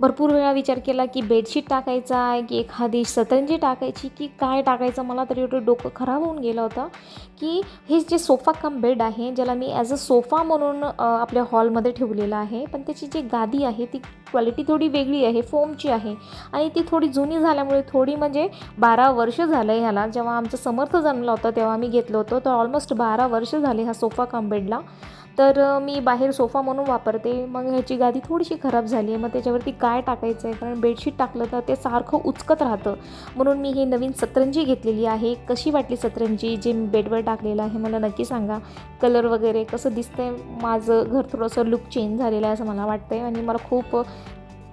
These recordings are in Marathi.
भरपूर वेळा विचार केला की बेडशीट टाकायचा आहे की एखादी सतरंजी टाकायची की काय टाकायचं मला तरी एवढं डोकं खराब होऊन गेलं होतं. की हे जे सोफा कम बेड आहे ज्याला मी ॲज अ सोफा म्हणून आपल्या हॉलमध्ये ठेवलेलं आहे पण त्याची जी गादी आहे ती क्वालिटी थोडी वेगळी आहे फोमची आहे. आणि ती थोडी जुनी झाल्यामुळे थोडी म्हणजे बारा वर्ष झालं आहे ह्याला. जेव्हा आमचं समर्थ जन्मला होता तेव्हा आम्ही घेतलं होतं. तर ऑलमोस्ट बारा वर्ष झाले ह्या सोफा कम बेडला. तर मी बाहेर सोफा म्हणून वापरते. मग ह्याची गादी थोडीशी खराब झाली आहे. मग त्याच्यावरती काय टाकायचं आहे? कारण बेडशीट टाकलं तर ते सारखं उचकत राहतं. म्हणून मी ही नवीन सतरंजी घेतलेली आहे. कशी वाटली सतरंजी? जे मी बेडवर टाकलेलं आहे मला नक्की सांगा. कलर वगैरे कसं दिसतंय? माझं घर थोडंसं लुक चेंज झालेलं आहे असं मला वाटतं आहे आणि मला खूप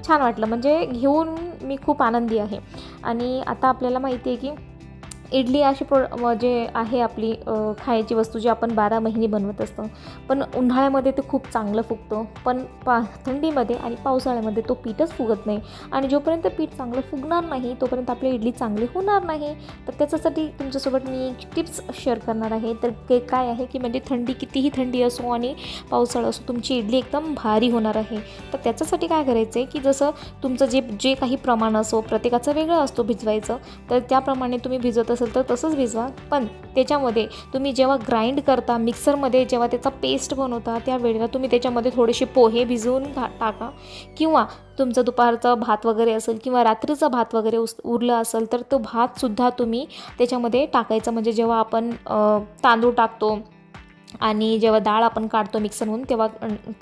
छान वाटलं. म्हणजे घेऊन मी खूप आनंदी आहे. आणि आता आपल्याला माहिती आहे की इडली अशी प्रो जे आहे आपली खायची वस्तू जी आपण बारा महिने बनवत असतो. पण उन्हाळ्यामध्ये ते खूप चांगलं फुगतं. पण पा थंडीमध्ये आणि पावसाळ्यामध्ये तो पीठच फुगत नाही. आणि जोपर्यंत पीठ चांगलं फुगणार नाही तोपर्यंत आपली इडली चांगली होणार नाही. तर त्याच्यासाठी तुमच्यासोबत मी एक टिप्स शेअर करणार आहे. तर ते काय आहे की म्हणजे थंडी कितीही थंडी असो आणि पावसाळा असो तुमची इडली एकदम भारी होणार आहे. तर त्याच्यासाठी काय करायचं आहे की जसं तुमचं जे जे काही प्रमाण असो प्रत्येकाचं वेगळं असतो भिजवायचं तर त्याप्रमाणे तुम्ही भिजत असेल तर तसंच भिजवा. पण त्याच्यामध्ये तुम्ही जेव्हा ग्राइंड करता मिक्सरमध्ये जेव्हा त्याचा पेस्ट बनवता त्या वेळेला तुम्ही त्याच्यामध्ये थोडेसे पोहे भिजवून घा टाका. किंवा तुमचं दुपारचा भात वगैरे असेल किंवा रात्रीचा भात वगैरे उस उरलं असेल तर तो भातसुद्धा तुम्ही त्याच्यामध्ये टाकायचा. म्हणजे जेव्हा आपण तांदूळ टाकतो आणि जेव्हा डाळ आपण काढतो मिक्सरमधून तेव्हा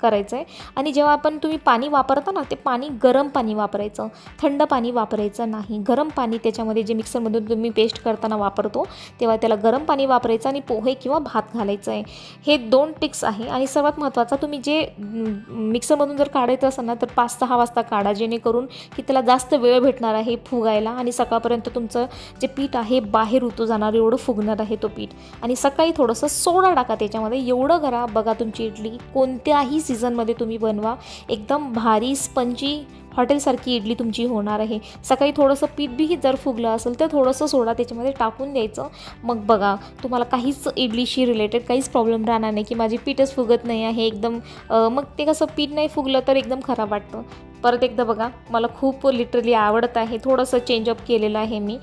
करायचं आहे आणि जेव्हा आपण तुम्ही पाणी वापरता ना ते पाणी गरम पाणी वापरायचं. थंड पाणी वापरायचं नाही. गरम पाणी त्याच्यामध्ये जे मिक्सरमधून तुम्ही पेस्ट करताना वापरतो तेव्हा त्याला गरम पाणी वापरायचं आणि पोहे किंवा भात घालायचं आहे हे दोन टिक्स आहे. आणि सर्वात महत्त्वाचा तुम्ही जे मिक्सरमधून जर काढायचं असेल ना तर पाच सहा वाजता काढा. जेणेकरून की त्याला जास्त वेळ भेटणार आहे फुगायला आणि सकाळपर्यंत तुमचं जे पीठ आहे बाहेर उतू जाणार एवढं फुगणार आहे तो पीठ. आणि सकाळी थोडंसं सोडा टाका त्याच्या त्याच्यामध्ये एवढं करा बघा तुमची इडली. कोणत्याही सीझनमध्ये तुम्ही बनवा. एकदम भारी स्पंजी हॉटेलसारखी इडली तुमची होणार आहे. सकाळी थोडंसं पीठ जर फुगलं असेल तर थोडंसं सोडा त्याच्यामध्ये टाकून द्यायचं. मग बघा तुम्हाला काहीच इडलीशी रिलेटेड काहीच प्रॉब्लेम राहणार नाही की माझी पीठच फुगत नाही आहे एकदम मग ते कसं पीठ नाही फुगलं तर एकदम खराब वाटतं. परत एकदा बघा मला खूप लिटरली आवडत आहे. थोडंसं चेंजअप केलेलं आहे मी.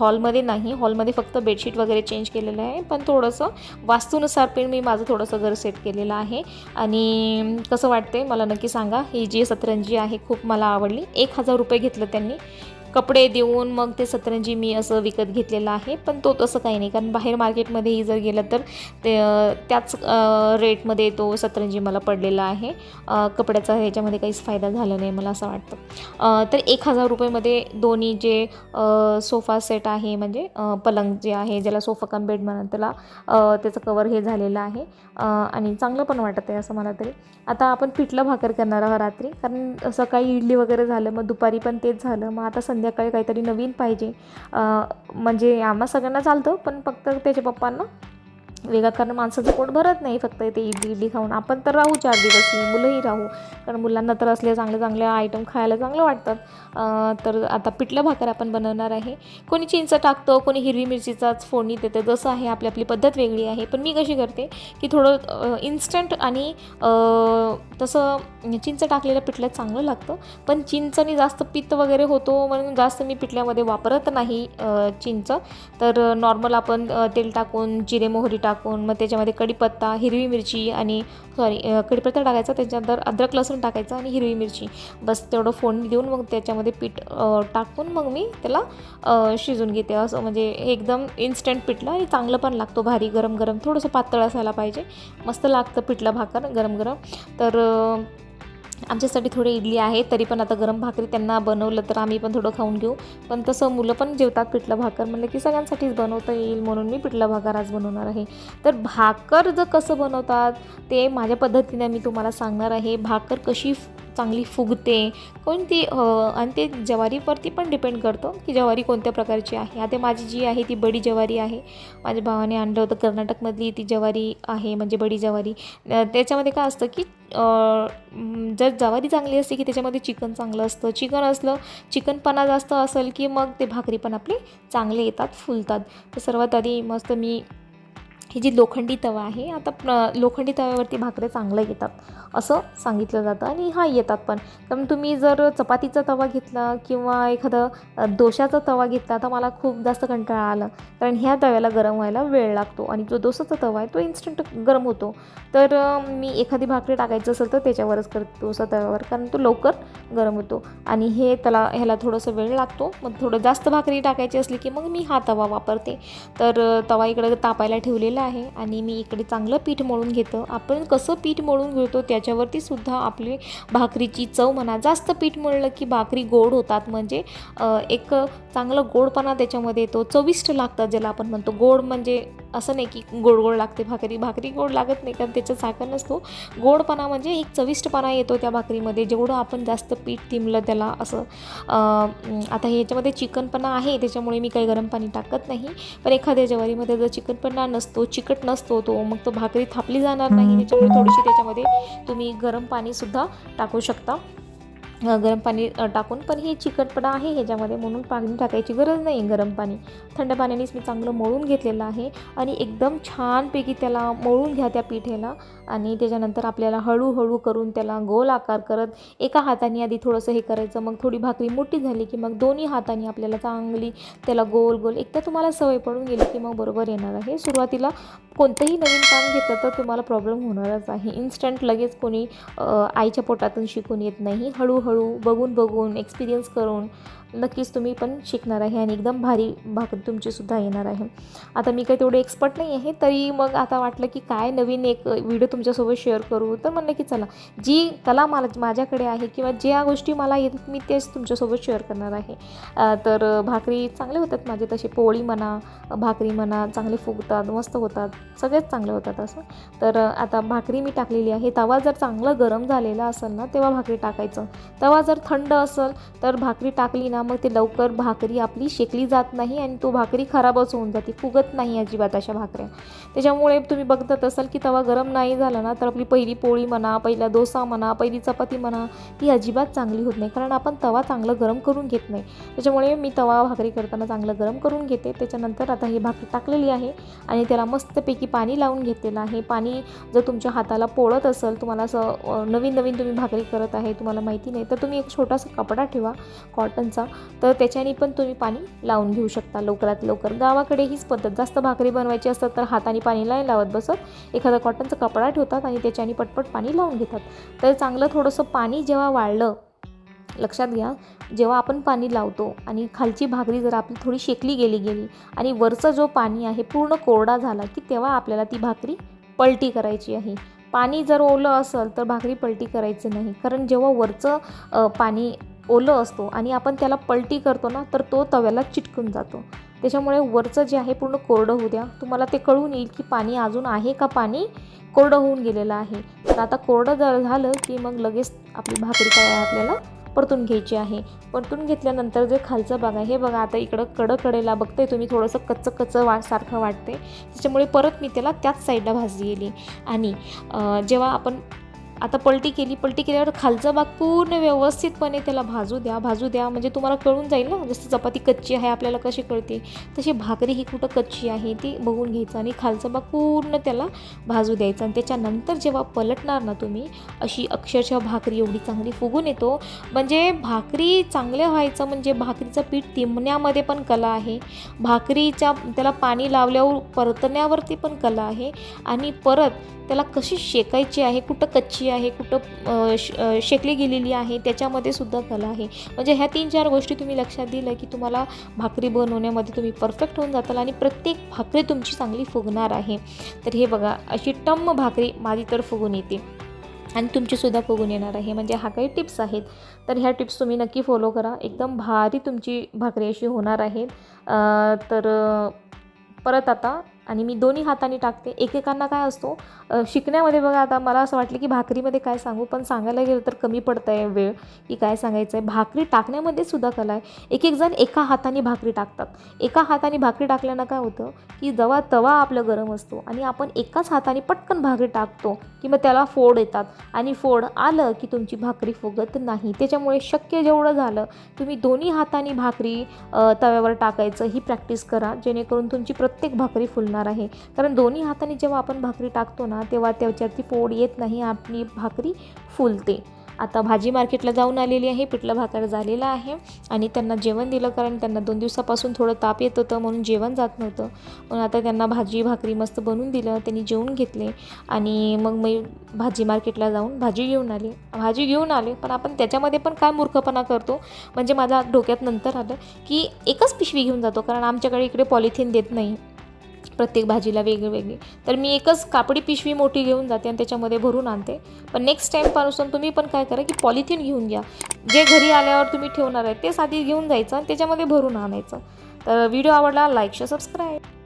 हॉलमध्ये नाही हॉलमध्ये फक्त बेडशीट वगैरे चेंज केलेलं आहे. पण थोडंसं वास्तूनुसार पण मी माझं थोडंसं घर सेट केलेलं आहे. आणि कसं वाटते मला नक्की सांगा. ही जी सतरंजी आहे खूप मला आवडली. एक हजार रुपये घेतलं त्यांनी. कपडे देऊन मग ते सतरंजी मी असं विकत घेतलेलं आहे. पण तो तसं काही नाही. कारण बाहेर मार्केटमध्येही जर गेलं तर ते त्याच रेटमध्ये तो सतरंजी मला पडलेला आहे. कपड्याचा ह्याच्यामध्ये काहीच फायदा झाला नाही मला असं वाटतं. तर एक हजार रुपयेमध्ये दोन्ही जे सोफा सेट आहे म्हणजे पलंग जे आहे ज्याला सोफा कम बेड म्हणा त्याला त्याचं कवर हे झालेलं आहे. आणि चांगलं पण वाटत आहे असं मला तरी. आता आपण पिठलं भाकर करणार आहोत रात्री. कारण सकाळी इडली वगैरे झालं मग दुपारी पण तेच झालं. मग आता संध्याकाळी काहीतरी नवीन पाहिजे. म्हणजे आम्हा सगळ्यांना चालतं पण फक्त त्याच्या पप्पांना? वेगळा कारण माणसाचं पोट भरत नाही. फक्त ते इडली इडली खाऊन आपण तर राहू चार दिवस मुलंही राहू. कारण मुलांना तर असले चांगले चांगले आयटम खायला चांगलं वाटतात. तर आता पिठलं भाकर आपण बनवणार आहे. कोणी चिंच टाकतं कोणी हिरवी मिरचीचाच फोडणी देतं. जसं आहे आपली आपली पद्धत वेगळी आहे. पण मी कशी करते की थोडं इन्स्टंट आणि तसं चिंच टाकलेलं पिठलं चांगलं लागतं. पण चिंचनी जास्त पित्त वगैरे होतो म्हणून जास्त मी पिठल्यामध्ये वापरत नाही चिंच. तर नॉर्मल आपण तेल टाकून जिरे मोहरी टाकून मग त्याच्यामध्ये कढीपत्ता हिरवी मिरची आणि सॉरी कढीपत्ता टाकायचा त्याच्यानंतर अद्रक लसूण टाकायचं आणि हिरवी मिरची. बस तेवढं फोडणी देऊन मग त्याच्यामध्ये पीठ टाकून मग मी त्याला शिजून घेते. असं म्हणजे एकदम इन्स्टंट पिठलं आणि चांगलं पण लागतो. भारी गरम गरम थोडंसं पातळ असायला पाहिजे. मस्त लागतं पिठलं भाकर गरम गरम तर आमच्यासाठी थोडी इडली आहे तरी पण आता गरम भाकरी त्यांना बनवलं तर आम्ही पण थोडं खाऊन घेऊ. पण तसं मुलं पण जेवतात पिठलं भाकर. म्हणलं की सगळ्यांसाठीच बनवता येईल म्हणून मी पिठलं भाकर आज बनवणार आहे. तर भाकर जर कसं बनवतात ते माझ्या पद्धतीने मी तुम्हाला सांगणार आहे. भाकर कशी चांगली फुगते कोणती आणि ते ज्वारीवरती पण डिपेंड करतं की ज्वारी कोणत्या प्रकारची आहे. आता माझी जी आहे ती बडी ज्वारी आहे. माझ्या भावाने आणलं होतं कर्नाटकमधली ती ज्वारी आहे म्हणजे बडी ज्वारी. त्याच्यामध्ये काय असतं की जर जवारी चांगली असते की त्याच्यामध्ये चिकन चांगलं असतं. चिकन असलं चिकनपणा जास्त असेल की मग ते भाकरी पण आपली चांगले येतात फुलतात. तर सर्वात आधी मस्त मी ही जी लोखंडी तवा आहे आता प्र- लोखंडी तव्यावरती भाकरे चांगल्या येतात असं सांगितलं जातं आणि हा येतात पण. पण तुम्ही जर चपातीचा तवा घेतला किंवा एखादं दोशाचा डोशाचा तवा घेतला तर मला खूप जास्त कंटाळा आला. कारण ह्या तव्याला गरम व्हायला वेळ लागतो आणि जो डोसाचा तवा आहे तो इन्स्टंट गरम होतो. तर मी एखादी भाकरी टाकायचं असेल तर त्याच्यावरच करते डोसा तव्यावर कारण तो लवकर गरम होतो. आणि हे त्याला ह्याला थोडंसं वेळ लागतो. मग थोडं जास्त भाकरी टाकायची असली की मग मी हा तवा वापरते. तर तवा इकडे तापायला ठेवलेला आहे आणि मी इकडे चांगलं पीठ मळून घेतं. आपण कसं पीठ मळून घेतो त्याच्यावरती सुद्धा आपली भाकरीची चव म्हणा जास्त पीठ मळलं की भाकरी गोड होतात. म्हणजे एक चांगलं गोडपणा त्याच्यामध्ये येतो. चविष्ट लागतात ज्याला आपण म्हणतो. गोड म्हणजे असं नाही की गोड गोड लागते भाकरी. भाकरी गोड लागत नाही कारण त्याचा साखर नसतो. गोडपणा म्हणजे एक चविष्टपणा येतो त्या भाकरीमध्ये. जेवढं आपण जास्त पीठ तिमलं त्याला असं आता ह्याच्यामध्ये चिकनपणा आहे. त्याच्यामुळे मी काही गरम पाणी टाकत नाही. पण एखाद्या ज्वारीमध्ये जर चिकनपणा नसतो चिकट नसतो तो मग तो भाकरी थापली जाणार नाही. त्याच्यामुळे थोडीशी त्याच्यामध्ये तुम्ही गरम पाणीसुद्धा टाकू शकता. गरम पाणी टाकून. पण हे चिकटपणा आहे ह्याच्यामध्ये म्हणून पाणी टाकायची गरज नाही गरम पाणी. थंड पाण्यानेच मी चांगलं मळून घेतलेलं आहे आणि एकदम छानपैकी त्याला मळून घ्या त्या पिठेला आणि त्याच्यानंतर आपल्याला हळूहळू करून त्याला गोल आकार करत एका हाताने आधी थोडंसं हे करायचं. मग थोडी भाकरी मोठी झाली की मग दोन्ही हाताने आपल्याला चांगली त्याला गोल गोल एकदा तुम्हाला सवय पडून गेली की मग बरोबर येणार आहे. सुरुवातीला कोणतंही नवीन काम घेतलं तर तुम्हाला प्रॉब्लेम होणारच आहे. इन्स्टंट लगेच कोणी आईच्या पोटातून शिकून येत नाही. हळूहळू बघून बघून एक्सपिरियन्स करून नक्कीच तुम्ही पण शिकणार आहे आणि एकदम भारी भाकरी तुमचीसुद्धा येणार आहे. आता मी काही तेवढे एक्सपर्ट नाही आहे तरी मग आता वाटलं की काय नवीन एक व्हिडिओ तुमच्यासोबत शेअर करू तर म्हणलं की चला जी कला मला माझ्याकडे आहे किंवा ज्या गोष्टी मला येतात मी तेच तुमच्यासोबत शेअर करणार आहे. तर भाकरी चांगले होतात माझे तसे पोळी म्हणा भाकरी म्हणा चांगले फुगतात मस्त होतात. सगळेच चांगले होतात असं. तर आता भाकरी मी टाकलेली आहे. तवा जर चांगलं गरम झालेला असेल ना तेव्हा भाकरी टाकायचं. तवा जर थंड असेल तर भाकरी टाकली ना मग ते लवकर भाकरी आपली शेकली जात नाही आणि तो भाकरी खराबच होऊन जाते. फुगत नाही अजिबात अशा भाकऱ्या. त्याच्यामुळे तुम्ही बघतात असाल की तवा गरम नाही झाला ना तर आपली पहिली पोळी म्हणा पहिला डोसा म्हणा पहिली चपाती म्हणा ती अजिबात चांगली होत नाही. कारण आपण तवा चांगलं गरम करून घेत नाही. त्याच्यामुळे मी तवा भाकरी करताना चांगलं गरम करून घेते. त्याच्यानंतर आता ही भाकरी टाकलेली आहे आणि त्याला मस्तपैकी की पाणी लावून घेतलेलं आहे. पाणी जर तुमच्या हाताला पोळत असेल तुम्हाला असं नवीन नवीन तुम्ही भाकरी करत आहे तुम्हाला माहिती नाही तर तुम्ही एक छोटासा कपडा ठेवा कॉटनचा. तर त्याच्याने पण तुम्ही पाणी लावून घेऊ शकता लवकरात लवकर. गावाकडे हीच पद्धत जास्त भाकरी बनवायची असतात तर हाताने पाणी नाही लावत बसत. एखादा कॉटनचा कपडा ठेवतात आणि त्याच्याने पटपट पाणी लावून घेतात. तर चांगलं थोडंसं पाणी जेव्हा वाळलं लक्षात घ्या जेव्हा आपण पाणी लावतो आणि खालची भाकरी जर आपली थोडी शेकली गेली गेली आणि वरचं जो पाणी आहे पूर्ण कोरडा झाला की तेव्हा आपल्याला ती भाकरी पलटी करायची आहे. पाणी जर ओलं असेल तर भाकरी पलटी करायची नाही. कारण जेव्हा वरचं पाणी ओलं असतो आणि आपण त्याला पलटी करतो ना तर तो तव्याला चिटकून जातो. त्याच्यामुळे वरचं जे आहे पूर्ण कोरडं होऊ द्या. तुम्हाला ते कळून येईल की पाणी अजून आहे का पाणी कोरडं होऊन गेलेलं आहे. तर आता कोरडं जर झालं की मग लगेच आपली भाकरी काय आहे आपल्याला परतून घ्यायची आहे. परतून घेतल्यानंतर जे खालचं बघा हे बघा आता इकडं कडं कडेला बघते तुम्ही थोडंसं कच्चं कच्चं वा सारखं वाटते त्याच्यामुळे परत मी त्याला त्याच साईडला भाजली गेली आणि जेव्हा आपण आता पलटी केली पलटी केल्यावर खालचा भाग पूर्ण व्यवस्थितपणे त्याला भाजू द्या भाजू द्या. म्हणजे तुम्हाला कळून जाईल ना जसं चपाती कच्ची आहे आपल्याला कशी कळते. तशी भाकरी ही कुठं कच्ची आहे ती बघून घ्यायचं आणि खालचा भाग पूर्ण त्याला भाजू द्यायचा. आणि त्याच्यानंतर जेव्हा पलटणार ना तुम्ही अशी अक्षरशः भाकरी एवढी चांगली फुगून येतो. म्हणजे भाकरी चांगल्या व्हायचं म्हणजे भाकरीचं पीठ तिंबण्यामध्ये पण कला आहे. भाकरीच्या त्याला पाणी लावल्यावर परतण्यावरती पण कला आहे. आणि परत त्याला कशी शेकायची आहे कुठं कच्ची आहे कुठं शेकली गेलेली आहे त्याच्यामध्ये सुद्धा कला आहे. म्हणजे ह्या तीन चार गोष्टी तुम्ही लक्षात दिल्या की तुम्हाला भाकरी बनवण्यामध्ये तुम्ही परफेक्ट होऊन जाताल आणि प्रत्येक भाकरी तुमची चांगली फुगणार आहे. तर हे बघा अशी टम्म भाकरी माझी तर फुगून येते. आणि तुमचीसुद्धा फुगून येणार आहे. म्हणजे हा काही टिप्स आहेत. तर ह्या टिप्स तुम्ही नक्की फॉलो करा. एकदम भारी तुमची भाकरी अशी होणार आहे. तर परत आता आणि मी दोन्ही हाताने टाकते. एकेकांना काय असतो शिकण्यामध्ये बघा आता मला असं वाटलं की भाकरीमध्ये काय सांगू पण सांगायला गेलं तर कमी पडतं आहे वेळ की काय सांगायचं आहे भाकरी टाकण्यामध्ये सुद्धा कला आहे. एक एक जण एका हाताने भाकरी टाकतात. एका हाताने भाकरी टाकल्यानं काय होतं की जवा तवा आपलं गरम असतो आणि आपण एकाच हाताने पटकन भाकरी टाकतो की मग त्याला फोड येतात. आणि फोड आलं की तुमची भाकरी फुगत नाही. त्याच्यामुळे शक्य जेवढं झालं तुम्ही दोन्ही हाताने भाकरी तव्यावर टाकायचं ही प्रॅक्टिस करा. जेणेकरून तुमची प्रत्येक भाकरी फुलणार होणार आहे. कारण दोन्ही हाताने जेव्हा आपण भाकरी टाकतो ना तेव्हा त्याच्यावरती फोड येत नाही आपली भाकरी फुलते. आता भाजी मार्केटला जाऊन आलेली आहे पिठलं भाकर झालेलं आहे आणि त्यांना जेवण दिलं कारण त्यांना दोन दिवसापासून थोडं ताप येत होतं म्हणून जेवण जात नव्हतं. म्हणून आता त्यांना भाजी भाकरी मस्त बनवून दिलं त्यांनी जेवून घेतले आणि मग मी भाजी मार्केटला जाऊन भाजी घेऊन आले. भाजी घेऊन आले पण आपण त्याच्यामध्ये पण काय मूर्खपणा करतो? म्हणजे माझ्या डोक्यात नंतर आलं की एकच पिशवी घेऊन जातो कारण आमच्याकडे इकडे पॉलिथिन देत नाही. प्रत्येक भाजीला वेगळी वेगळी तर मी एकच कापडी पिशवी मोठी घेऊन जाते आणि त्याच्यामध्ये भरून आणते. पण नेक्स्ट टाईमपासून तुम्ही पण काय करा की पॉलिथिन घेऊन घ्या. जे घरी आल्यावर तुम्ही ठेवणार आहे ते आधी घेऊन जायचं आणि त्याच्यामध्ये भरून आणायचं. तर व्हिडिओ आवडला लाईक शेअर सबस्क्राईब